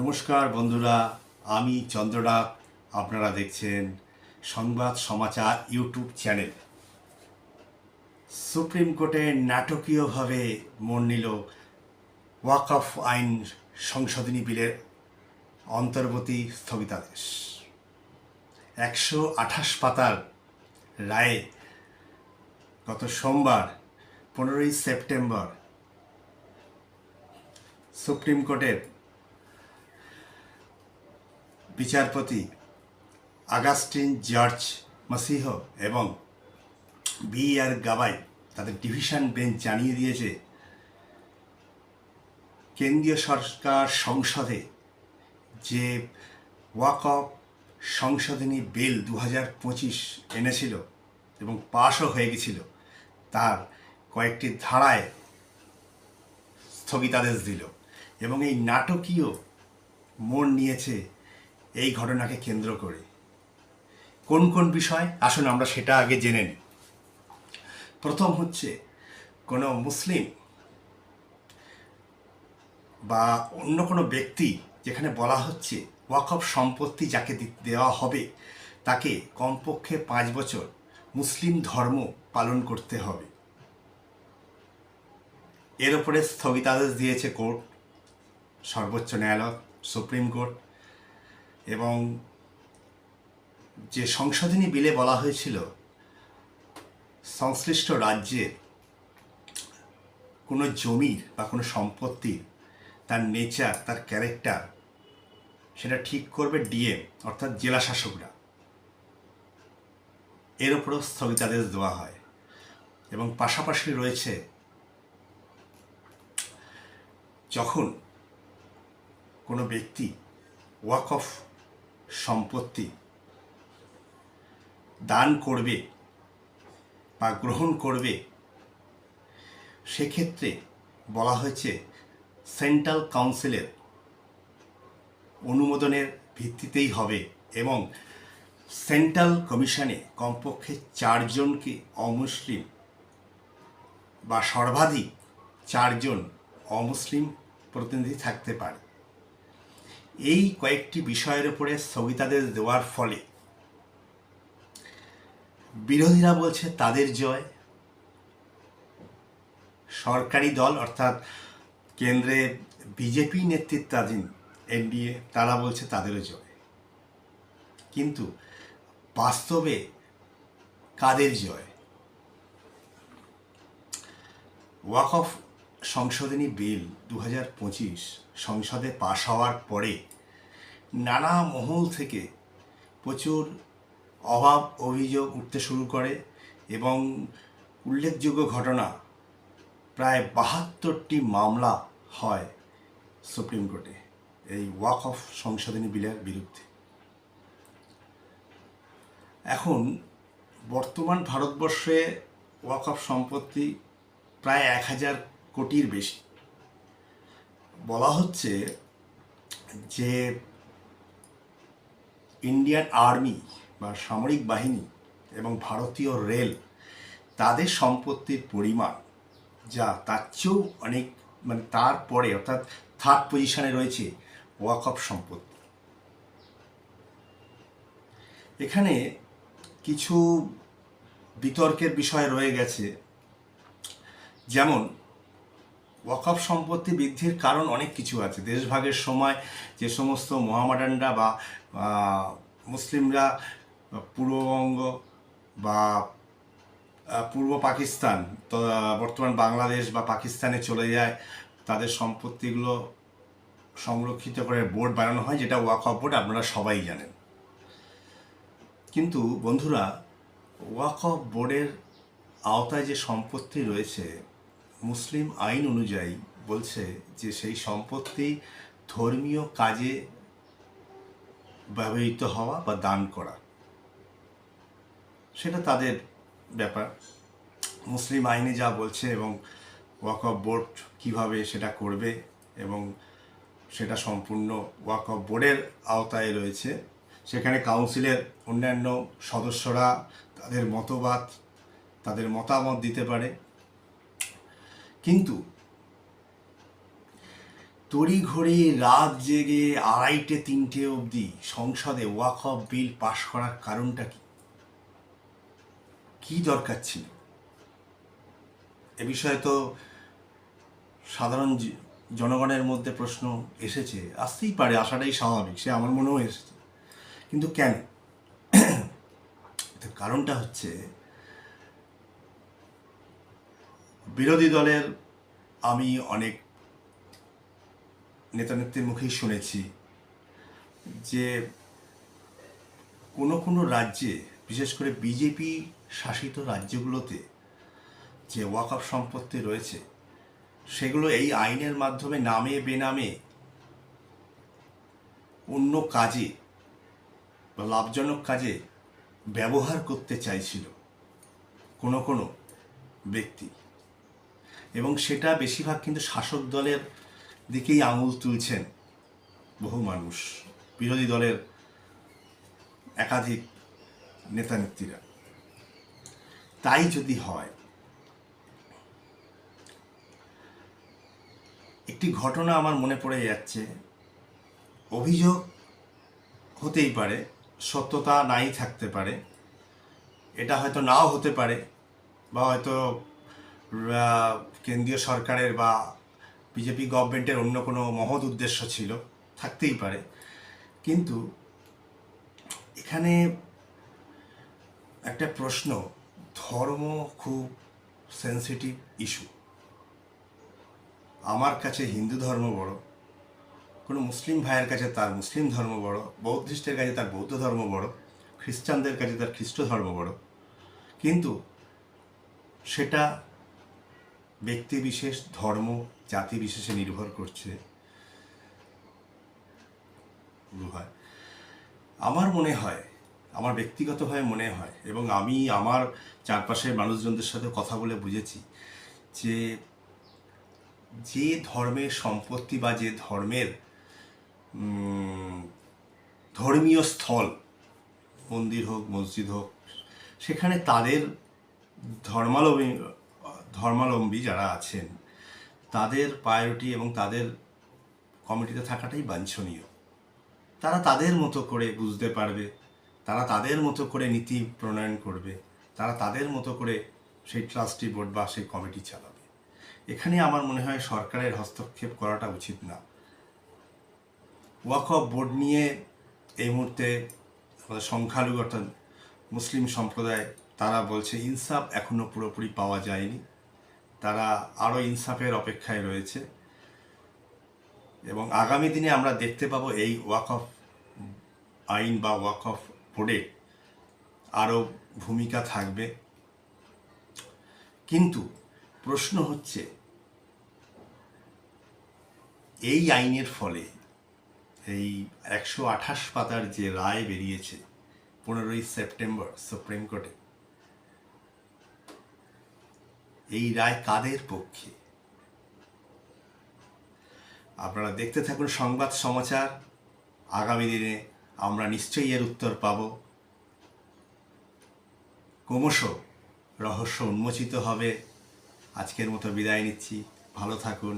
নমস্কার বন্ধুরা, আমি চন্দ্রডাক আপনারা দেখছেন সংবাদ সমাচার ইউটিউব চ্যানেল। সুপ্রিম কোর্টে নাটকীয়ভাবে মন নিল ওয়াকফ আইন সংশোধনী বিলের অন্তর্বর্তী স্থগিতাদেশ। একশো আঠাশ পাতার রায়ে গত সোমবার, পনেরোই সেপ্টেম্বর, সুপ্রিম কোর্টের বিচারপতি আগাস্টিন জর্জ মাসিহ এবং বি আর গাবাই তাদের ডিভিশন বেঞ্চ জানিয়ে দিয়েছে, কেন্দ্রীয় সরকার সংসদে যে ওয়াকফ সংশোধনী বিল দু হাজার পঁচিশ এনেছিল এবং পাশও হয়ে গেছিল, তার কয়েকটি ধারায় স্থগিতাদেশ দিল এবং এই নাটকীয় মোড় নিয়েছে এই ঘটনাকে কেন্দ্র করে। কোন কোন বিষয়? আসুন আমরা সেটা আগে জেনে নিই। প্রথম হচ্ছে, কোনো মুসলিম বা অন্য কোনো ব্যক্তি যেখানে বলা হচ্ছে ওয়াকফ সম্পত্তি যাকে দেওয়া হবে, তাকে কমপক্ষে পাঁচ বছর মুসলিম ধর্ম পালন করতে হবে। এর উপরে স্থগিতাদেশ দিয়েছে কোর্ট, সর্বোচ্চ ন্যায়ালয়, সুপ্রিম কোর্ট। এবং যে সংশোধনী বিলে বলা হয়েছিল, সংশ্লিষ্ট রাজ্যে কোনো জমির বা কোনো সম্পত্তির তার নেচার তার ক্যারেক্টার সেটা ঠিক করবে ডিএম অর্থাৎ জেলা শাসকরা। এর উপরও স্থগিতাদেশ দেওয়া হয় এবং পাশাপাশি রয়েছে যখন কোনো ব্যক্তি ওয়াকফ সম্পত্তি দান করবে বা গ্রহণ করবে, সেক্ষেত্রে বলা হয়েছে সেন্ট্রাল কাউন্সিলের অনুমোদনের ভিত্তিতেই হবে এবং সেন্ট্রাল কমিশনে কমপক্ষে চারজনকে অমুসলিম বা সর্বাধিক চারজন অমুসলিম প্রতিনিধি থাকতে পারে। এই কয়েকটি বিষয়ের উপরে স্থগিতাদেশ দেওয়ার ফলে বিরোধীরা বলছে তাদের জয়। সরকারি দল অর্থাৎ কেন্দ্রে বিজেপি নেতৃত্বাধীন এনডিএ, তারা বলছে তাদেরও জয়। কিন্তু বাস্তবে কাদের জয়? ওয়াকফ সংশোধনী বিল দু হাজার পঁচিশ সংসদে পাশ হওয়ার পরে নানা মহল থেকে প্রচুর অভাব অভিযোগ উঠতে শুরু করে এবং উল্লেখযোগ্য ঘটনা, প্রায় বাহাত্তরটি মামলা হয় সুপ্রিম কোর্টে এই ওয়াক অফ সংশোধনী বিলের বিরুদ্ধে। এখন বর্তমান ভারতবর্ষে ওয়াক অফ সম্পত্তি প্রায় এক হাজার কোটির বেশি। বলা হচ্ছে যে ইন্ডিয়ান আর্মি বা সামরিক বাহিনী এবং ভারতীয় রেল তাদের সম্পত্তির পরিমাণ যা তার চেয়েও অনেক মানে তারপরে অর্থাৎ থার্ড পজিশনে রয়েছে ওয়াকফ সম্পত্তি। এখানে কিছু বিতর্কের বিষয় রয়ে গেছে। যেমন ওয়াকফ সম্পত্তি বৃদ্ধির কারণ অনেক কিছু আছে। দেশভাগের সময় যে সমস্ত মহামাডানরা বা মুসলিমরা পূর্ববঙ্গ বা পূর্ব পাকিস্তান বর্তমান বাংলাদেশ বা পাকিস্তানে চলে যায়, তাদের সম্পত্তিগুলো সংরক্ষিত করে বোর্ড বানানো হয়, যেটা ওয়াকফ বোর্ড আপনারা সবাই জানেন। কিন্তু বন্ধুরা, ওয়াকফ বোর্ডের আওতায় যে সম্পত্তি রয়েছে মুসলিম আইন অনুযায়ী বলছে যে সেই সম্পত্তি ধর্মীয় কাজে ব্যবহৃত হওয়া বা দান করা। সেটা তাদের ব্যাপার। মুসলিম আইনে যা বলছে এবং ওয়াকফ বোর্ড কীভাবে সেটা করবে এবং সেটা সম্পূর্ণ ওয়াকফ বোর্ডের আওতায় রয়েছে। সেখানে কাউন্সিলের অন্যান্য সদস্যরা তাদের মতবাদ, তাদের মতামত দিতে পারে। কিন্তু তড়িঘড়ি রাত জেগে আড়াইটে, তিনটে অবধি সংসদে ওয়াক অফ বিল পাশ করার কারণটা কি? কি দরকার ছিল? এ বিষয়ে তো সাধারণ জনগণের মধ্যে প্রশ্ন এসেছে। আসতেই পারে, আসাটাই স্বাভাবিক, সে আমার মনেও এসেছে। কিন্তু কেন? কারণটা হচ্ছে বিরোধী দলের আমি অনেক নেতানেত্রীর মুখেই শুনেছি যে কোনো কোনো রাজ্যে, বিশেষ করে বিজেপি শাসিত রাজ্যগুলোতে যে ওয়াকআপ সম্পত্তি রয়েছে, সেগুলো এই আইনের মাধ্যমে নামে বেনামে অন্য কাজে বা লাভজনক কাজে ব্যবহার করতে চাইছিল কোনো কোনো ব্যক্তি। এবং সেটা বেশিরভাগ কিন্তু শাসক দলের দিকেই আঙুল তুলছেন বহু মানুষ, বিরোধী দলের একাধিক নেতা নেত্রীরা। তাই যদি হয়, একটি ঘটনা আমার মনে পড়ে যাচ্ছে, অভিযোগ হতেই পারে, সত্যতা নাই থাকতে পারে, এটা হয়তো নাও হতে পারে, বা হয়তো কেন্দ্রীয় সরকারের বা বিজেপি গভর্নমেন্টের অন্য কোনো মহৎ উদ্দেশ্য ছিল, থাকতেই পারে। কিন্তু এখানে একটা প্রশ্ন, ধর্ম খুব সেন্সিটিভ ইস্যু আমার কাছে হিন্দু ধর্ম বড়, কোনো মুসলিম ভাইয়ের কাছে তার মুসলিম ধর্ম বড়, বৌদ্ধিস্টের কাছে তার বৌদ্ধ ধর্ম বড়, খ্রিস্টানদের কাছে তার খ্রিস্ট ধর্ম বড়। কিন্তু সেটা ব্যক্তি বিশেষ ধর্ম জাতি বিশেষে নির্ভর করছে আমার মনে হয়, আমার ব্যক্তিগতভাবে মনে হয় এবং আমি আমার চারপাশের মানুষজনদের সাথে কথা বলে বুঝেছি যে যে ধর্মের সম্পত্তি বা যে ধর্মের ধর্মীয় স্থল, মন্দির হোক, মসজিদ হোক, সেখানে তাদের ধর্মালম্বী ধর্মালম্বী যারা আছেন, তাদের প্রায়োরিটি এবং তাদের কমিটিতে থাকাটাই বাঞ্ছনীয়। তারা তাদের মতো করে বুঝতে পারবে, তারা তাদের মতো করে নীতি প্রণয়ন করবে, তারা তাদের মতো করে সেই ট্রাস্টি বোর্ড বা সেই কমিটি চালাবে। এখানে আমার মনে হয় সরকারের হস্তক্ষেপ করাটা উচিত না। ওয়াক অফ বোর্ড নিয়ে এই মুহূর্তে আমাদের সংখ্যালঘু অর্থাৎ মুসলিম সম্প্রদায়, তারা বলছে ইনসাফ এখনও পুরোপুরি পাওয়া যায়নি। তারা আরও ইনসাফের অপেক্ষায় রয়েছে। এবং আগামী দিনে আমরা দেখতে পাবো এই ওয়াক অফ আইন বা ওয়াক অফ বোর্ডে আরও ভূমিকা থাকবে। কিন্তু প্রশ্ন হচ্ছে, এই আইনের ফলে এই একশো আঠাশ পাতার যে রায় বেরিয়েছে, পনেরোই সেপ্টেম্বর সুপ্রিম কোর্টে এই রায় কাদের পক্ষে? আপনারা দেখতে থাকুন সংবাদ সমাচার। আগামী দিনে আমরা নিশ্চয়ই এর উত্তর পাব। ক্রমশ রহস্য উন্মোচিত হবে। আজকের মতো বিদায় নিচ্ছি। ভালো থাকুন।